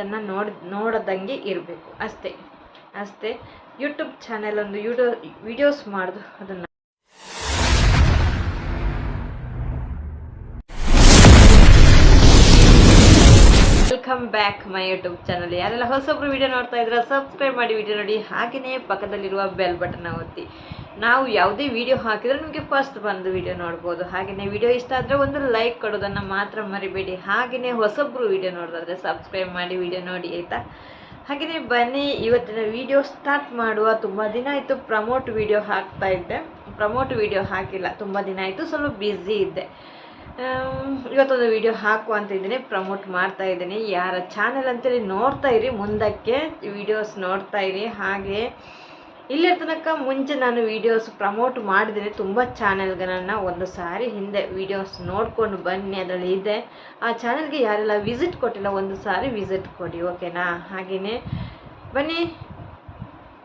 ಅದನ್ನು ನೋಡ್, ನೋಡದಂಗೆ ಇರಬೇಕು. ಅಷ್ಟೇ. ಅಷ್ಟೇ. ಯೂಟ್ಯೂಬ್ ಚಾನೆಲ್ ಒಂದು ಯೂಡೋ ವಿಡಿಯೋಸ್ ಮಾಡೋದು ಅದನ್ನು. Welcome back my YouTube channel ಯಾರೆಲ್ಲ ಹೊಸೊಬ್ರು ವಿಡಿಯೋ ನೋಡ್ತಾ ಇದ್ರೆ ಸಬ್ಸ್ಕ್ರೈಬ್ ಮಾಡಿ ವಿಡಿಯೋ ನೋಡಿ. ಹಾಗೆಯೇ ಪಕ್ಕದಲ್ಲಿರುವ ಬೆಲ್ ಬಟನ್ ಒತ್ತಿ. ನಾವು ಯಾವುದೇ ವಿಡಿಯೋ ಹಾಕಿದ್ರೆ ನಿಮಗೆ ಫಸ್ಟ್ ಬಂದು ವಿಡಿಯೋ ನೋಡ್ಬೋದು. ಹಾಗೆಯೇ ವಿಡಿಯೋ ಇಷ್ಟ ಆದರೆ ಒಂದು ಲೈಕ್ ಕೊಡೋದನ್ನು ಮಾತ್ರ ಮರಿಬೇಡಿ. ಹಾಗೆಯೇ ಹೊಸೊಬ್ರು ವಿಡಿಯೋ ನೋಡೋದಾದರೆ ಸಬ್ಸ್ಕ್ರೈಬ್ ಮಾಡಿ ವಿಡಿಯೋ ನೋಡಿ, ಆಯಿತಾ? ಹಾಗೆಯೇ ಬನ್ನಿ, ಇವತ್ತಿನ ವಿಡಿಯೋ ಸ್ಟಾರ್ಟ್ ಮಾಡುವ ತುಂಬ ದಿನ ಆಯಿತು. ಪ್ರಮೋಟ್ ವಿಡಿಯೋ ಹಾಕ್ತಾ ಇದ್ದೆ. ಪ್ರಮೋಟ್ ವಿಡಿಯೋ ಹಾಕಿಲ್ಲ, ತುಂಬ ದಿನ ಆಯಿತು, ಸ್ವಲ್ಪ ಬ್ಯುಸಿ ಇದ್ದೆ. ಇವತ್ತೊಂದು ವಿಡಿಯೋ ಹಾಕು ಅಂತ ಇದ್ದೀನಿ ಪ್ರಮೋಟ್ ಮಾಡ್ತಾ ಇದ್ದೀನಿ. ಯಾರ ಚಾನೆಲ್ ಅಂತೇಳಿ ನೋಡ್ತಾ ಇರಿ, ಮುಂದಕ್ಕೆ ವಿಡಿಯೋಸ್ ನೋಡ್ತಾ ಇರಿ. ಹಾಗೆ ಇಲ್ಲೇ ತನಕ ಮುಂಚೆ ನಾನು ವಿಡಿಯೋಸ್ ಪ್ರಮೋಟ್ ಮಾಡಿದ್ದೀನಿ ತುಂಬ ಚಾನೆಲ್ಗಳನ್ನು ಒಂದು ಸಾರಿ ಹಿಂದೆ ವಿಡಿಯೋಸ್ ನೋಡ್ಕೊಂಡು ಬನ್ನಿ, ಅದರಲ್ಲಿ ಇದೆ. ಆ ಚಾನೆಲ್ಗೆ ಯಾರೆಲ್ಲ ವಿಸಿಟ್ ಕೊಟ್ಟಿಲ್ಲ, ಒಂದು ಸಾರಿ ವಿಸಿಟ್ ಕೊಡಿ ಓಕೆನಾ ಹಾಗೆಯೇ ಬನ್ನಿ,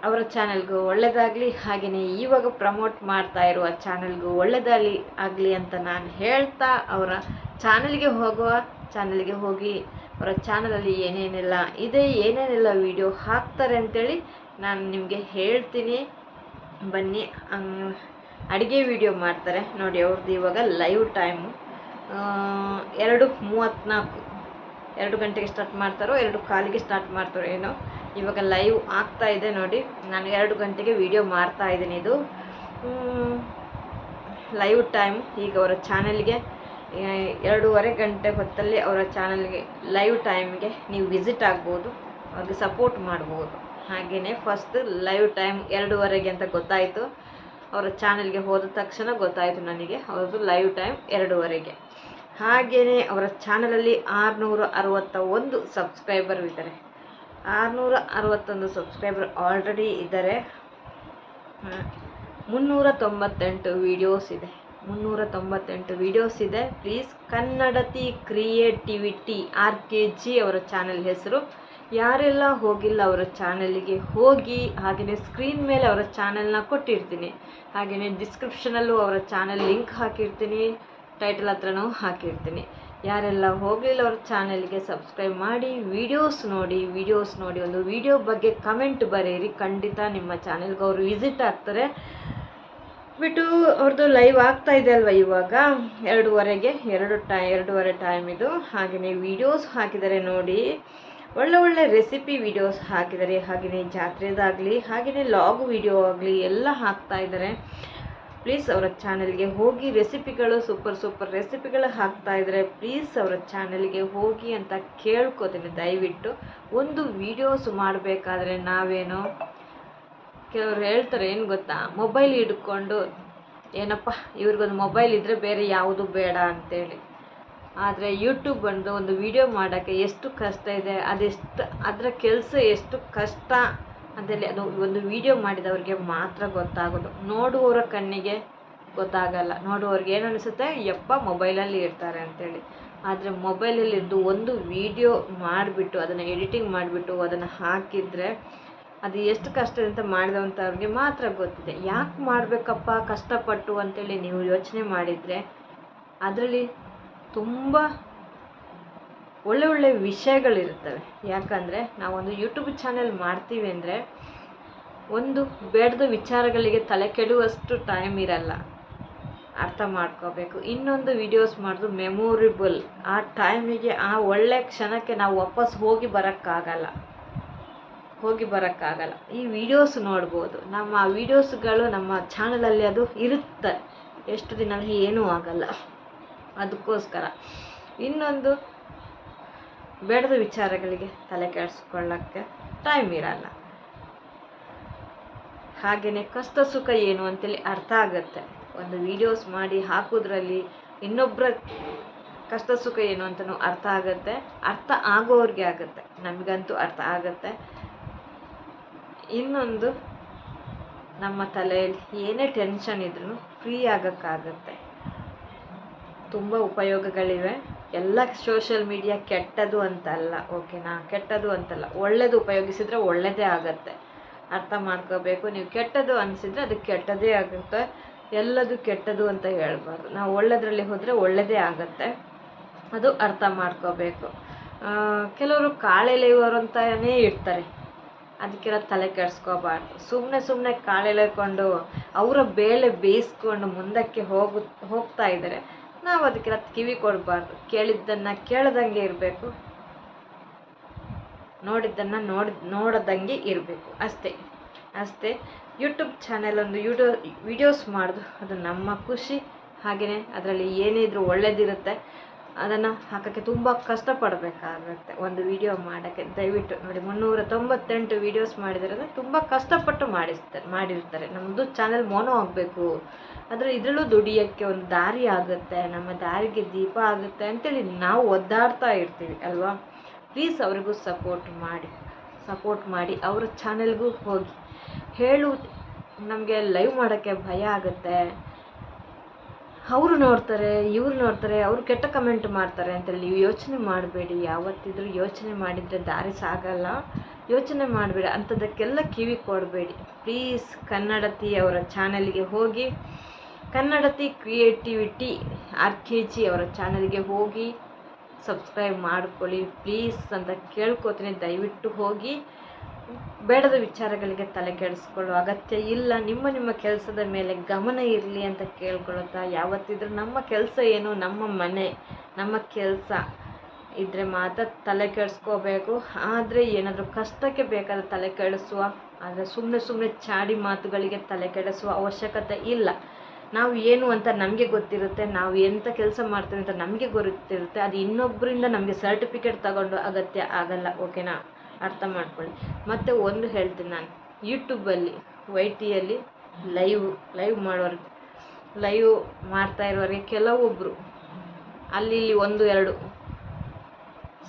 ಅವರ ಚಾನೆಲ್ಗೂ ಒಳ್ಳೆಯದಾಗಲಿ ಹಾಗೆಯೇ ಇವಾಗ ಪ್ರಮೋಟ್ ಮಾಡ್ತಾ ಇರುವ ಚಾನೆಲ್ಗೂ ಒಳ್ಳೆಯದಾಗಲಿ ಆಗಲಿ ಅಂತ ನಾನು ಹೇಳ್ತಾ ಅವರ ಚಾನಲ್ಗೆ ಹೋಗುವ ಚಾನಲ್ಗೆ ಹೋಗಿ ಅವರ ಚಾನಲಲ್ಲಿ ಏನೇನೆಲ್ಲ ಇದೆ, ಏನೇನೆಲ್ಲ ವಿಡಿಯೋ ಹಾಕ್ತಾರೆ ಅಂತೇಳಿ ನಾನು ನಿಮಗೆ ಹೇಳ್ತೀನಿ. ಬನ್ನಿ ಅಡುಗೆ ವಿಡಿಯೋ ಮಾಡ್ತಾರೆ. ನೋಡಿ ಅವ್ರದ್ದು ಇವಾಗ ಲೈವ್ ಟೈಮು ಎರಡು ಮೂವತ್ತ್ನಾಲ್ಕು. ಎರಡು ಗಂಟೆಗೆ ಸ್ಟಾರ್ಟ್ ಮಾಡ್ತಾರೋ, ಎರಡು ಕಾಲಿಗೆ ಸ್ಟಾರ್ಟ್ ಮಾಡ್ತಾರೋ ಏನೋ. ಇವಾಗ ಲೈವ್ ಆಗ್ತಾ ಇದೆ ನೋಡಿ. ನಾನು ಎರಡು ಗಂಟೆಗೆ ವಿಡಿಯೋ ಮಾಡ್ತಾ ಇದ್ದೀನಿ ಇದು. ಲೈವ್ ಟೈಮ್ ಈಗ ಅವರ ಚಾನಲ್ಗೆ ಎರಡೂವರೆ ಗಂಟೆ ಹೊತ್ತಲ್ಲಿ ಅವರ ಚಾನಲ್ಗೆ ಲೈವ್ ಟೈಮ್ಗೆ ನೀವು ವಿಸಿಟ್ ಆಗ್ಬೋದು. ಅವ್ರಿಗೆ ಸಪೋರ್ಟ್ ಮಾಡ್ಬೋದು. ಹಾಗೆಯೇ ಫಸ್ಟ್ ಲೈವ್ ಟೈಮ್ ಎರಡೂವರೆಗೆ ಅಂತ ಗೊತ್ತಾಯಿತು. ಅವರ ಚಾನಲ್ಗೆ ಹೋದ ತಕ್ಷಣ ಗೊತ್ತಾಯಿತು ನನಗೆ ಅವ್ರದ್ದು ಲೈವ್ ಟೈಮ್ ಎರಡೂವರೆಗೆ. ಹಾಗೆಯೇ ಅವರ ಚಾನಲಲ್ಲಿ ಆರುನೂರ ಅರವತ್ತ ಒಂದು ಸಬ್ಸ್ಕ್ರೈಬರ್ ಇದ್ದಾರೆ. ಆರುನೂರ ಅರವತ್ತೊಂದು ಸಬ್ಸ್ಕ್ರೈಬರ್ ಆಲ್ರೆಡಿ ಇದ್ದಾರೆ. ಮುನ್ನೂರ ತೊಂಬತ್ತೆಂಟು ವಿಡಿಯೋಸ್ ಇದೆ. ಮುನ್ನೂರ ತೊಂಬತ್ತೆಂಟು ವಿಡಿಯೋಸ್ ಇದೆ. Please Kannadathi creativity R K G ಅವರ ಚಾನೆಲ್ ಹೆಸರು. ಯಾರೆಲ್ಲ ಹೋಗಿಲ್ಲ ಅವರ ಚಾನಲಿಗೆ ಹೋಗಿ ಹಾಗೆಯೇ ಸ್ಕ್ರೀನ್ ಮೇಲೆ ಅವರ ಚಾನಲ್ನ ಕೊಟ್ಟಿರ್ತೀನಿ. ಹಾಗೆಯೇ ಡಿಸ್ಕ್ರಿಪ್ಷನಲ್ಲೂ ಅವರ ಚಾನಲ್ ಲಿಂಕ್ ಹಾಕಿರ್ತೀನಿ ಟೈಟಲ್ ಹತ್ರನೂ ಹಾಕಿರ್ತೀನಿ. ಯಾರೆಲ್ಲ ಹೋಗಲಿಲ್ಲ ಅವ್ರ ಚಾನಲ್ಗೆ ಸಬ್ಸ್ಕ್ರೈಬ್ ಮಾಡಿ ವಿಡಿಯೋಸ್ ನೋಡಿ ವಿಡಿಯೋಸ್ ನೋಡಿ ಒಂದು ವಿಡಿಯೋ ಬಗ್ಗೆ ಕಮೆಂಟ್ ಬರೆಯಿರಿ. ಖಂಡಿತ ನಿಮ್ಮ ಚಾನಲ್ಗೆ ಅವರು ವಿಸಿಟ್ ಆಗ್ತಾರೆ. ಬಿಟ್ಟು ಅವ್ರದ್ದು ಲೈವ್ ಆಗ್ತಾ ಇದೆ ಅಲ್ವಾ ಇವಾಗ? ಎರಡೂವರೆಗೆ, ಎರಡು ಟೈ ಎರಡೂವರೆ ಟೈಮ್ ಇದು. ಹಾಗೆಯೇ ವಿಡಿಯೋಸ್ ಹಾಕಿದರೆ ನೋಡಿ. ಒಳ್ಳೆ ಒಳ್ಳೆ ರೆಸಿಪಿ ವಿಡಿಯೋಸ್ ಹಾಕಿದ್ದಾರೆ. ಹಾಗೆಯೇ ಜಾತ್ರೆದಾಗಲಿ ಹಾಗೆಯೇ ಲಾಗ್ ವಿಡಿಯೋ ಆಗಲಿ ಎಲ್ಲ ಹಾಕ್ತಾ ಇದ್ದಾರೆ. ಪ್ಲೀಸ್ ಅವರ ಚಾನಲ್ಗೆ ಹೋಗಿ ರೆಸಿಪಿಗಳು ಸೂಪರ್ ಸೂಪರ್ ರೆಸಿಪಿಗಳು ಹಾಕ್ತಾ ಇದ್ದಾರೆ ಪ್ಲೀಸ್ ಅವರ ಚಾನಲ್ಗೆ ಹೋಗಿ ಅಂತ ಕೇಳ್ಕೊತೀನಿ. ದಯವಿಟ್ಟು ಒಂದು ವಿಡಿಯೋಸ್ ಮಾಡಬೇಕಾದ್ರೆ ನಾವೇನು? ಕೆಲವ್ರು ಹೇಳ್ತಾರೆ, ಏನು ಗೊತ್ತಾ? ಮೊಬೈಲ್ ಹಿಡ್ಕೊಂಡು ಏನಪ್ಪ, ಇವ್ರಿಗೊಂದು ಮೊಬೈಲ್ ಇದ್ದರೆ ಬೇರೆ ಯಾವುದು ಬೇಡ ಅಂತೇಳಿ. ಆದರೆ ಯೂಟ್ಯೂಬ್ ಬಂದು ಒಂದು ವಿಡಿಯೋ ಮಾಡೋಕ್ಕೆ ಎಷ್ಟು ಕಷ್ಟ ಇದೆ, ಅದೆಷ್ಟು, ಅದರ ಕೆಲಸ ಎಷ್ಟು ಕಷ್ಟ ಅಂತೇಳಿ ಅದು ಒಂದು ವಿಡಿಯೋ ಮಾಡಿದವ್ರಿಗೆ ಮಾತ್ರ ಗೊತ್ತಾಗೋದು. ನೋಡುವವರ ಕಣ್ಣಿಗೆ ಗೊತ್ತಾಗಲ್ಲ. ನೋಡುವವ್ರಿಗೆ ಏನು ಅನಿಸುತ್ತೆ? ಯಪ್ಪ ಮೊಬೈಲಲ್ಲಿ ಇರ್ತಾರೆ ಅಂತೇಳಿ. ಆದರೆ ಮೊಬೈಲಲ್ಲಿ ಇದ್ದು ಒಂದು ವಿಡಿಯೋ ಮಾಡಿಬಿಟ್ಟು, ಅದನ್ನು ಎಡಿಟಿಂಗ್ ಮಾಡಿಬಿಟ್ಟು, ಅದನ್ನು ಹಾಕಿದರೆ ಅದು ಎಷ್ಟು ಕಷ್ಟ ಅಂತ ಮಾಡಿದಂಥವ್ರಿಗೆ ಮಾತ್ರ ಗೊತ್ತಿದೆ. ಯಾಕೆ ಮಾಡಬೇಕಪ್ಪ ಕಷ್ಟಪಟ್ಟು ಅಂತೇಳಿ ನೀವು ಯೋಚನೆ ಮಾಡಿದರೆ, ಅದರಲ್ಲಿ ತುಂಬ ಒಳ್ಳೆ ಒಳ್ಳೆ ವಿಷಯಗಳಿರ್ತವೆ ಯಾಕಂದರೆ ನಾವೊಂದು ಯೂಟ್ಯೂಬ್ ಚಾನೆಲ್ ಮಾಡ್ತೀವಿ ಅಂದರೆ ಒಂದು ಬೇಡದ ವಿಚಾರಗಳಿಗೆ ತಲೆ ಕೆಡುವಷ್ಟು ಟೈಮ್ ಇರಲ್ಲ. ಅರ್ಥ ಮಾಡ್ಕೋಬೇಕು. ಇನ್ನೊಂದು ವಿಡಿಯೋಸ್ ಮಾಡೋದು ಮೆಮೊರಿಬಲ್ ಆ ಟೈಮಿಗೆ ಆ ಒಳ್ಳೆ ಕ್ಷಣಕ್ಕೆ ನಾವು ವಾಪಸ್ ಹೋಗಿ ಬರೋಕ್ಕಾಗಲ್ಲ. ಹೋಗಿ ಬರೋಕ್ಕಾಗಲ್ಲ. ಈ ವಿಡಿಯೋಸ್ ನೋಡ್ಬೋದು. ನಮ್ಮ ಆ ವಿಡಿಯೋಸ್ಗಳು ನಮ್ಮ ಚಾನಲಲ್ಲಿ ಅದು ಇರುತ್ತೆ ಎಷ್ಟು ದಿನ ಏನೂ ಆಗಲ್ಲ. ಅದಕ್ಕೋಸ್ಕರ. ಇನ್ನೊಂದು, ಬೇಡದ ವಿಚಾರಗಳಿಗೆ ತಲೆ ಕೆಡಿಸ್ಕೊಳ್ಳೋಕ್ಕೆ ಟೈಮ್ ಇರಲ್ಲ. ಹಾಗೆಯೇ ಕಷ್ಟ ಸುಖ ಏನು ಅಂತೇಳಿ ಅರ್ಥ ಆಗುತ್ತೆ. ಒಂದು ವಿಡಿಯೋಸ್ ಮಾಡಿ ಹಾಕೋದ್ರಲ್ಲಿ ಇನ್ನೊಬ್ಬರ ಕಷ್ಟ ಸುಖ ಏನು ಅಂತಲೂ ಅರ್ಥ ಆಗುತ್ತೆ. ಅರ್ಥ ಆಗೋರಿಗೆ ಆಗುತ್ತೆ. ನಮಗಂತೂ ಅರ್ಥ ಆಗುತ್ತೆ. ಇನ್ನೊಂದು, ನಮ್ಮ ತಲೆಯಲ್ಲಿ ಏನೇ ಟೆನ್ಷನ್ ಇದ್ರೂ ಫ್ರೀ ಆಗೋಕ್ಕಾಗುತ್ತೆ. ತುಂಬ ಉಪಯೋಗಗಳಿವೆ. ಎಲ್ಲ ಸೋಷಿಯಲ್ ಮೀಡಿಯಾ ಕೆಟ್ಟದು ಅಂತಲ್ಲ ಓಕೆನಾ ಕೆಟ್ಟದು ಅಂತಲ್ಲ. ಒಳ್ಳೇದು ಉಪಯೋಗಿಸಿದ್ರೆ ಒಳ್ಳೆಯದೇ ಆಗುತ್ತೆ. ಅರ್ಥ ಮಾಡ್ಕೋಬೇಕು. ನೀವು ಕೆಟ್ಟದು ಅನಿಸಿದ್ರೆ ಅದು ಕೆಟ್ಟದೇ ಆಗುತ್ತೆ. ಎಲ್ಲದು ಕೆಟ್ಟದು ಅಂತ ಹೇಳ್ಬಾರ್ದು. ನಾವು ಒಳ್ಳೆಯದ್ರಲ್ಲಿ ಹೋದರೆ ಒಳ್ಳೆಯದೇ ಆಗುತ್ತೆ. ಅದು ಅರ್ಥ ಮಾಡ್ಕೋಬೇಕು. ಕೆಲವರು ಕಾಳೆಲೆಯವರು ಅಂತಾನೇ ಇರ್ತಾರೆ. ಅದಕ್ಕೆಲ್ಲ ತಲೆ ಕೆಡಿಸ್ಕೋಬಾರ್ದು. ಸುಮ್ಮನೆ ಸುಮ್ಮನೆ ಕಾಳೆಳೆಕೊಂಡು ಅವರ ಬೇಳೆ ಬೇಯಿಸ್ಕೊಂಡು ಮುಂದಕ್ಕೆ ಹೋಗು, ಹೋಗ್ತಾ ಇದ್ದಾರೆ ನಾವು ಅದಕ್ಕೆಲ್ಲ ಕಿವಿ ಕೊಡಬಾರ್ದು. ಕೇಳಿದ್ದನ್ನು ಕೇಳದಂಗೆ ಇರಬೇಕು. ನೋಡಿದ್ದನ್ನು ನೋಡಿ, ನೋಡದಂಗೆ ಇರಬೇಕು. ಅಷ್ಟೇ. ಅಷ್ಟೇ. ಯೂಟ್ಯೂಬ್ ಚಾನೆಲ್ ಒಂದು ಯೂಟ್ಯೂ ವಿಡಿಯೋಸ್ ಮಾಡೋದು. ಅದು ನಮ್ಮ ಖುಷಿ. ಹಾಗೆಯೇ ಅದರಲ್ಲಿ ಏನೇ ಇದ್ರೂ ಒಳ್ಳೇದಿರುತ್ತೆ. ಅದನ್ನು ಹಾಕೋಕ್ಕೆ ತುಂಬ ಕಷ್ಟಪಡಬೇಕಾಗುತ್ತೆ. ಒಂದು ವಿಡಿಯೋ ಮಾಡೋಕ್ಕೆ. ದಯವಿಟ್ಟು ನೋಡಿ ಮುನ್ನೂರ ತೊಂಬತ್ತೆಂಟು ವೀಡಿಯೋಸ್ ಮಾಡಿದರೆ ತುಂಬ ಕಷ್ಟಪಟ್ಟು ಮಾಡಿಸ್ತಾರೆ ಮಾಡಿರ್ತಾರೆ. ನಮ್ಮದು ಚಾನೆಲ್ ಮೋನೋ ಆಗಬೇಕು. ಆದರೆ ಇದರಲ್ಲೂ ದುಡಿಯೋಕ್ಕೆ ಒಂದು ದಾರಿ ಆಗುತ್ತೆ, ನಮ್ಮ ದಾರಿಗೆ ದೀಪ ಆಗುತ್ತೆ ಅಂತೇಳಿ ನಾವು ಒದ್ದಾಡ್ತಾ ಇರ್ತೀವಿ, ಅಲ್ವಾ? ಪ್ಲೀಸ್ ಅವ್ರಿಗೂ ಸಪೋರ್ಟ್ ಮಾಡಿ ಸಪೋರ್ಟ್ ಮಾಡಿ ಅವರ ಚಾನೆಲ್ಗೂ ಹೋಗಿ. ಹೇಳು, ನಮಗೆ ಲೈವ್ ಮಾಡೋಕ್ಕೆ ಭಯ ಆಗುತ್ತೆ. ಅವರು ನೋಡ್ತಾರೆ, ಇವ್ರು ನೋಡ್ತಾರೆ, ಅವ್ರು ಕೆಟ್ಟ ಕಮೆಂಟ್ ಮಾಡ್ತಾರೆ ಅಂತೇಳಿ ನೀವು ಯೋಚನೆ ಮಾಡಬೇಡಿ, ಯಾವತ್ತಿದ್ರೂ ಯೋಚನೆ ಮಾಡಿದರೆ ದಾರಿ ಸಾಗಲ್ಲ. ಯೋಚನೆ ಮಾಡಬೇಡಿ, ಅಂಥದ್ದಕ್ಕೆಲ್ಲ ಕಿವಿ ಕೊಡಬೇಡಿ. ಪ್ಲೀಸ್ ಕನ್ನಡತಿ ಅವರ ಚಾನಲ್ಗೆ ಹೋಗಿ, Kannadathi creativity R K G ಅವರ ಚಾನಲ್ಗೆ ಹೋಗಿ ಸಬ್ಸ್ಕ್ರೈಬ್ ಮಾಡ್ಕೊಳ್ಳಿ. ಪ್ಲೀಸ್ ಅಂತ ಕೇಳ್ಕೊತೀನಿ, ದಯವಿಟ್ಟು ಹೋಗಿ. ಬೇಡದ ವಿಚಾರಗಳಿಗೆ ತಲೆ ಕೆಡಿಸ್ಕೊಳ್ಳೋ ಅಗತ್ಯ ಇಲ್ಲ. ನಿಮ್ಮ ನಿಮ್ಮ ಕೆಲಸದ ಮೇಲೆ ಗಮನ ಇರಲಿ ಅಂತ ಕೇಳ್ಕೊಳ್ಳುತ್ತಾ, ಯಾವತ್ತಿದ್ರು ನಮ್ಮ ಕೆಲಸ ಏನು? ನಮ್ಮ ಮನೆ, ನಮ್ಮ ಕೆಲಸ ಇದ್ದರೆ ಮಾತ್ರ ತಲೆ ಕೆಡಿಸ್ಕೋಬೇಕು. ಆದರೆ ಏನಾದರೂ ಕಷ್ಟಕ್ಕೆ ಬೇಕಾದ ತಲೆ ಕೆಡಿಸುವ, ಆದರೆ ಸುಮ್ಮನೆ ಸುಮ್ಮನೆ ಚಾಡಿ ಮಾತುಗಳಿಗೆ ತಲೆ ಕೆಡಿಸುವ ಅವಶ್ಯಕತೆ ಇಲ್ಲ. ನಾವು ಏನು ಅಂತ ನಮಗೆ ಗೊತ್ತಿರುತ್ತೆ, ನಾವು ಎಂಥ ಕೆಲಸ ಮಾಡ್ತೀವಿ ಅಂತ ನಮಗೆ ಗೊತ್ತಿರುತ್ತೆ, ಅದು ಇನ್ನೊಬ್ಬರಿಂದ ನಮಗೆ ಸರ್ಟಿಫಿಕೇಟ್ ತಗೊಂಡು ಅಗತ್ಯ ಆಗಲ್ಲ ಓಕೆನಾ ಅರ್ಥ ಮಾಡ್ಕೊಳ್ಳಿ. ಮತ್ತು ಒಂದು ಹೇಳ್ತೀನಿ ನಾನು. ಯೂಟ್ಯೂಬಲ್ಲಿ ವೈ ಟಿಯಲ್ಲಿ ಲೈವ್ ಲೈವ್ ಮಾಡೋರಿಗೆ ಲೈವ್ ಮಾಡ್ತಾ ಇರೋರಿಗೆ ಕೆಲವೊಬ್ಬರು ಅಲ್ಲಿ ಇಲ್ಲಿ ಒಂದು, ಎರಡು.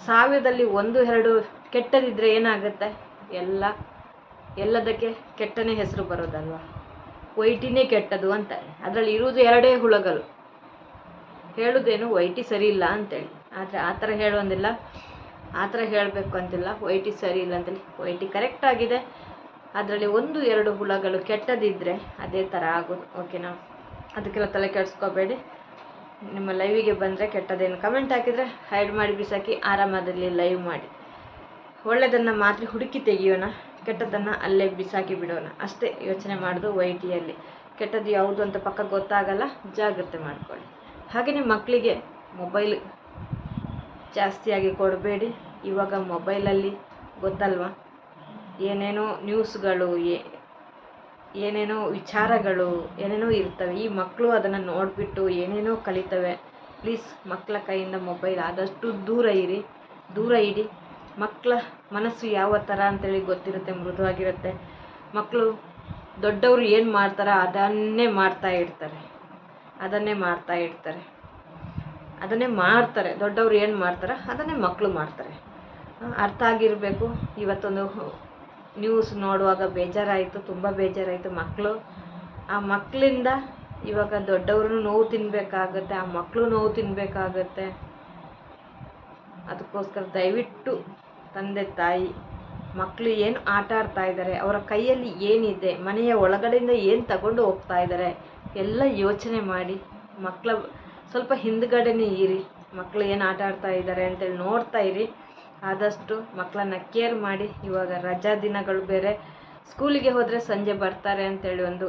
ಸಾವಿರದಲ್ಲಿ ಒಂದು, ಎರಡು ಕೆಟ್ಟದಿದ್ದರೆ ಏನಾಗುತ್ತೆ? ಎಲ್ಲ, ಎಲ್ಲದಕ್ಕೆ ಕೆಟ್ಟನೇ ಹೆಸರು ಬರೋದಲ್ವ? ವೈಟಿನೇ ಕೆಟ್ಟದು ಅಂತಾರೆ ಅದರಲ್ಲಿ ಇರುವುದು ಎರಡೇ ಹುಳಗಳು. ಹೇಳುದೇನು ವೈಟಿ ಸರಿ ಇಲ್ಲ ಅಂತೇಳಿ ಆದರೆ ಆ ಥರ ಹೇಳೋಂದಿಲ್ಲ. ಆ ಥರ ಹೇಳಬೇಕು ಅಂತಿಲ್ಲ. ವೈಟಿ ಸರಿ ಇಲ್ಲ ಅಂತೇಳಿ ವೈಟಿ ಕರೆಕ್ಟ್ ಆಗಿದೆ. ಅದರಲ್ಲಿ ಒಂದು, ಎರಡು ಹುಳಗಳು ಕೆಟ್ಟದಿದ್ದರೆ ಅದೇ ಥರ ಆಗೋದು. ಓಕೆನಾ ಅದಕ್ಕೆಲ್ಲ ತಲೆ ಕೆಡಿಸ್ಕೋಬೇಡಿ. ನಿಮ್ಮ ಲೈವಿಗೆ ಬಂದರೆ ಕೆಟ್ಟದೇನು ಕಮೆಂಟ್ ಹಾಕಿದರೆ ಹೈಡ್ ಮಾಡಿ, ಬಿಸಾಕಿ, ಆರಾಮದಲ್ಲಿ ಲೈವ್ ಮಾಡಿ. ಒಳ್ಳೆಯದನ್ನು ಮಾತ್ರ ಹುಡುಕಿ ತೆಗಿಯೋಣ. ಕೆಟ್ಟದನ್ನು ಅಲ್ಲೇ ಬಿಸಾಕಿ ಬಿಡೋಣ. ಅಷ್ಟೇ ಯೋಚನೆ ಮಾಡೋದು ವೈಟಿಯಲ್ಲಿ. ಕೆಟ್ಟದ್ದು ಯಾವುದು ಅಂತ ಪಕ್ಕ ಗೊತ್ತಾಗಲ್ಲ, ಜಾಗ್ರತೆ ಮಾಡ್ಕೊಳ್ಳಿ. ಹಾಗೆಯೇ ಮಕ್ಕಳಿಗೆ ಮೊಬೈಲ್ ಜಾಸ್ತಿಯಾಗಿ ಕೊಡಬೇಡಿ. ಇವಾಗ ಮೊಬೈಲಲ್ಲಿ ಗೊತ್ತಲ್ವಾ? ಏನೇನೋ ನ್ಯೂಸ್ಗಳು ಏನೇನೋ ವಿಚಾರಗಳು, ಏನೇನೋ ಇರ್ತವೆ. ಈ ಮಕ್ಕಳು ಅದನ್ನು ನೋಡಿಬಿಟ್ಟು ಏನೇನೋ ಕಲಿತವೆ. ಪ್ಲೀಸ್ ಮಕ್ಕಳ ಕೈಯಿಂದ ಮೊಬೈಲ್ ಆದಷ್ಟು ದೂರ ಇರಿ. ದೂರ ಇಡಿ. ಮಕ್ಕಳ ಮನಸ್ಸು ಯಾವ ಥರ ಅಂತೇಳಿ ಗೊತ್ತಿರುತ್ತೆ, ಮೃದುವಾಗಿರುತ್ತೆ. ಮಕ್ಕಳು ದೊಡ್ಡವರು ಏನು ಮಾಡ್ತಾರೋ ಅದನ್ನೇ ಮಾಡ್ತಾ ಇರ್ತಾರೆ. ಅದನ್ನೇ ಮಾಡ್ತಾ ಇರ್ತಾರೆ. ಅದನ್ನೇ ಮಾಡ್ತಾರೆ. ದೊಡ್ಡವರು ಏನು ಮಾಡ್ತಾರೋ ಅದನ್ನೇ ಮಕ್ಕಳು ಮಾಡ್ತಾರೆ. ಅರ್ಥ ಆಗಿರಬೇಕು. ಇವತ್ತೊಂದು ನ್ಯೂಸ್ ನೋಡುವಾಗ ಬೇಜಾರಾಯಿತು, ತುಂಬ ಬೇಜಾರಾಯಿತು ಮಕ್ಕಳು ಆ ಮಕ್ಕಳಿಂದ ಇವಾಗ ದೊಡ್ಡವರು ನೋವು ತಿನ್ನಬೇಕಾಗತ್ತೆ ಆ ಮಕ್ಕಳು ನೋವು ತಿನ್ನಬೇಕಾಗತ್ತೆ ಅದಕ್ಕೋಸ್ಕರ ದಯವಿಟ್ಟು ತಂದೆ, ತಾಯಿ ಮಕ್ಕಳು ಏನು ಆಟ ಆಡ್ತಾ ಇದ್ದಾರೆ, ಅವರ ಕೈಯಲ್ಲಿ ಏನಿದೆ, ಮನೆಯ ಒಳಗಡೆಯಿಂದ ಏನು ತಗೊಂಡು ಹೋಗ್ತಾ ಇದ್ದಾರೆ, ಎಲ್ಲ ಯೋಚನೆ ಮಾಡಿ. ಮಕ್ಕಳ ಸ್ವಲ್ಪ ಹಿಂದ್ಗಡೆನೇ ಇರಿ ಮಕ್ಕಳು ಏನು ಆಟ ಆಡ್ತಾ ಇದ್ದಾರೆ ಅಂತೇಳಿ ನೋಡ್ತಾ ಇರಿ. ಆದಷ್ಟು ಮಕ್ಕಳನ್ನ ಕೇರ್ ಮಾಡಿ ಇವಾಗ ರಜಾ ದಿನಗಳು ಬೇರೆ. ಸ್ಕೂಲಿಗೆ ಹೋದರೆ ಸಂಜೆ ಬರ್ತಾರೆ ಅಂತೇಳಿ ಒಂದು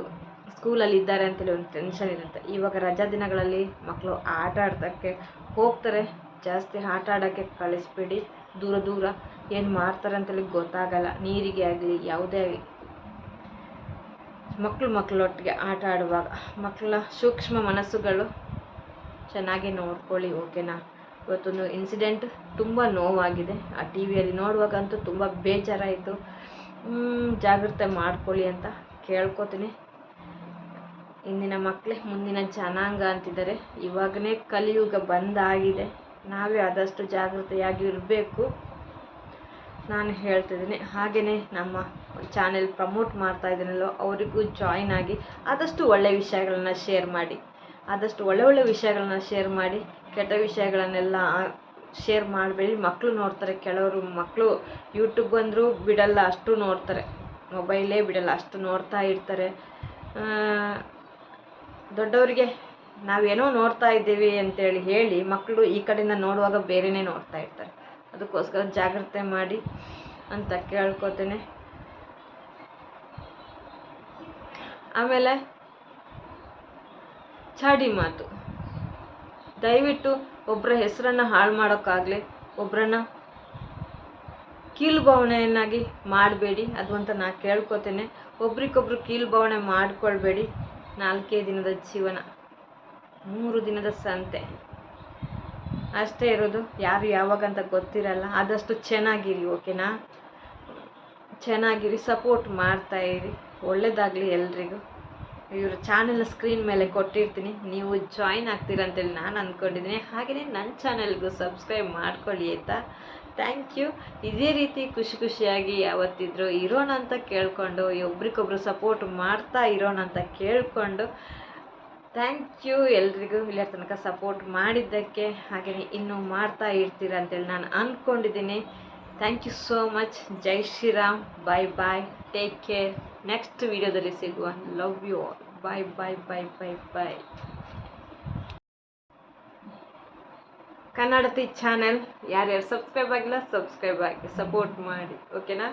ಸ್ಕೂಲಲ್ಲಿ ಇದ್ದಾರೆ ಅಂತೇಳಿ ಒಂದು ಟೆನ್ಷನ್ ಇರುತ್ತೆ. ಇವಾಗ ರಜಾ ದಿನಗಳಲ್ಲಿ ಮಕ್ಕಳು ಆಟ ಆಡ್ತಕ್ಕೆ ಹೋಗ್ತಾರೆ. ಜಾಸ್ತಿ ಆಟ ಆಡೋಕ್ಕೆ ಕಳಿಸ್ಬೇಡಿ. ದೂರ ದೂರ ಏನು ಮಾಡ್ತಾರೆ ಅಂತೇಳಿ ಗೊತ್ತಾಗಲ್ಲ. ನೀರಿಗೆ ಆಗಲಿ, ಯಾವುದೇ ಆಗಲಿ. ಮಕ್ಕಳು ಮಕ್ಕಳೊಟ್ಟಿಗೆ ಆಟ ಆಡುವಾಗ ಮಕ್ಕಳ ಸೂಕ್ಷ್ಮ ಮನಸ್ಸುಗಳು ಚೆನ್ನಾಗಿ ನೋಡ್ಕೊಳ್ಳಿ ಓಕೆನಾ ಇವತ್ತೊಂದು ಇನ್ಸಿಡೆಂಟ್ ತುಂಬ ನೋವಾಗಿದೆ. ಆ ಟಿ ವಿಯಲ್ಲಿ ನೋಡುವಾಗಂತೂ ತುಂಬ ಬೇಜಾರಾಯಿತು. ಜಾಗ್ರತೆ ಮಾಡ್ಕೊಳ್ಳಿ ಅಂತ ಕೇಳ್ಕೊತೀನಿ. ಇಂದಿನ ಮಕ್ಕಳೇ ಮುಂದಿನ ಜನಾಂಗ ಅಂತಿದ್ದಾರೆ. ಇವಾಗಲೇ ಕಲಿಯುಗ ಬಂದಾಗಿದೆ ನಾವೇ ಆದಷ್ಟು ಜಾಗೃತೆಯಾಗಿ ಇರಬೇಕು. ನಾನು ಹೇಳ್ತಿದ್ದೀನಿ ಹಾಗೆಯೇ ನಮ್ಮ ಚಾನೆಲ್ ಪ್ರಮೋಟ್ ಮಾಡ್ತಾ ಇದ್ದೀನಲ್ಲೋ ಅವರಿಗೂ ಜಾಯಿನ್ ಆಗಿ ಆದಷ್ಟು ಒಳ್ಳೆಯ ವಿಷಯಗಳನ್ನ ಶೇರ್ ಮಾಡಿ. ಆದಷ್ಟು ಒಳ್ಳೆ ಒಳ್ಳೆ ವಿಷಯಗಳನ್ನ ಶೇರ್ ಮಾಡಿ. ಕೆಟ್ಟ ವಿಷಯಗಳನ್ನೆಲ್ಲ ಶೇರ್ ಮಾಡಬೇಡಿ. ಮಕ್ಕಳು ನೋಡ್ತಾರೆ, ಕೆಲವರು ಮಕ್ಕಳು ಯೂಟ್ಯೂಬ್ ಬಂದರೂ ಬಿಡಲ್ಲ, ಅಷ್ಟು ನೋಡ್ತಾರೆ. ಮೊಬೈಲೇ ಬಿಡಲ್ಲ, ಅಷ್ಟು ನೋಡ್ತಾ ಇರ್ತಾರೆ. ದೊಡ್ಡವರಿಗೆ ನಾವೇನೋ ನೋಡ್ತಾ ಇದ್ದೀವಿ ಅಂತೇಳಿ ಹೇಳಿ ಮಕ್ಕಳು ಈ ಕಡೆಯಿಂದ ನೋಡುವಾಗ ಬೇರೆಯೇ ನೋಡ್ತಾ ಇರ್ತಾರೆ. ಅದಕ್ಕೋಸ್ಕರ ಜಾಗ್ರತೆ ಮಾಡಿ ಅಂತ ಕೇಳ್ಕೊತೇನೆ. ಆಮೇಲೆ, ಚಾಡಿ ಮಾತು. ದಯವಿಟ್ಟು ಒಬ್ಬರ ಹೆಸರನ್ನು ಹಾಳು ಮಾಡೋಕ್ಕಾಗಲಿ ಒಬ್ಬರನ್ನ ಕೀಲು ಭಾವನೆಯನ್ನಾಗಿ ಮಾಡಬೇಡಿ. ಅದು ಅಂತ ನಾ ಕೇಳ್ಕೊತೇನೆ. ಒಬ್ರಿಗೊಬ್ರು ಕೀಲು ಭಾವನೆ ಮಾಡಿಕೊಳ್ಬೇಡಿ. ನಾಲ್ಕೇ ದಿನದ ಜೀವನ, ಮೂರು ದಿನದ ಸಂತೆ. ಅಷ್ಟೇ ಇರೋದು, ಯಾರು ಯಾವಾಗ ಅಂತ ಗೊತ್ತಿರಲ್ಲ. ಆದಷ್ಟು ಚೆನ್ನಾಗಿರಿ, ಓಕೆನಾ? ಚೆನ್ನಾಗಿರಿ, ಸಪೋರ್ಟ್ ಮಾಡ್ತಾ ಇರಿ. ಒಳ್ಳೇದಾಗಲಿ ಎಲ್ರಿಗೂ. ಇವ್ರ ಚಾನೆಲ್ ಸ್ಕ್ರೀನ್ ಮೇಲೆ ಕೊಟ್ಟಿರ್ತೀನಿ. ನೀವು ಜಾಯಿನ್ ಆಗ್ತೀರಂತೇಳಿ ನಾನು ಅಂದ್ಕೊಂಡಿದ್ದೀನಿ ಹಾಗೆಯೇ ನನ್ನ ಚಾನೆಲ್ಗೂ ಸಬ್ಸ್ಕ್ರೈಬ್ ಮಾಡ್ಕೊಳ್ಳಿ ಆಯಿತಾ? ಥ್ಯಾಂಕ್ ಯು ಇದೇ ರೀತಿ ಖುಷಿ ಖುಷಿಯಾಗಿ ಯಾವತ್ತಿದ್ರು ಇರೋಣ ಅಂತ ಕೇಳಿಕೊಂಡು, ಒಬ್ರಿಗೊಬ್ರು ಸಪೋರ್ಟ್ ಮಾಡ್ತಾ ಇರೋಣ ಅಂತ ಕೇಳಿಕೊಂಡು ಥ್ಯಾಂಕ್ ಯು ಎಲ್ರಿಗೂ ಇಲ್ಲಿಯ ತನಕ ಸಪೋರ್ಟ್ ಮಾಡಿದ್ದಕ್ಕೆ ಹಾಗೆಯೇ ಇನ್ನೂ ಮಾಡ್ತಾ ಇರ್ತೀರ ಅಂತೇಳಿ ನಾನು ಅಂದ್ಕೊಂಡಿದ್ದೀನಿ thank you so much Jai Sriram. Bye bye take care next ವಿಡಿಯೋದಲ್ಲಿ ಸಿಗುವ love you all bye bye bye bye bye Kannadathi channel ಯಾರ್ಯಾರು ಸಬ್ಸ್ಕ್ರೈಬ್ ಆಗಿಲ್ಲ ಸಬ್ಸ್ಕ್ರೈಬ್ ಆಗಿ ಸಪೋರ್ಟ್ ಮಾಡಿ. ಓಕೆನಾ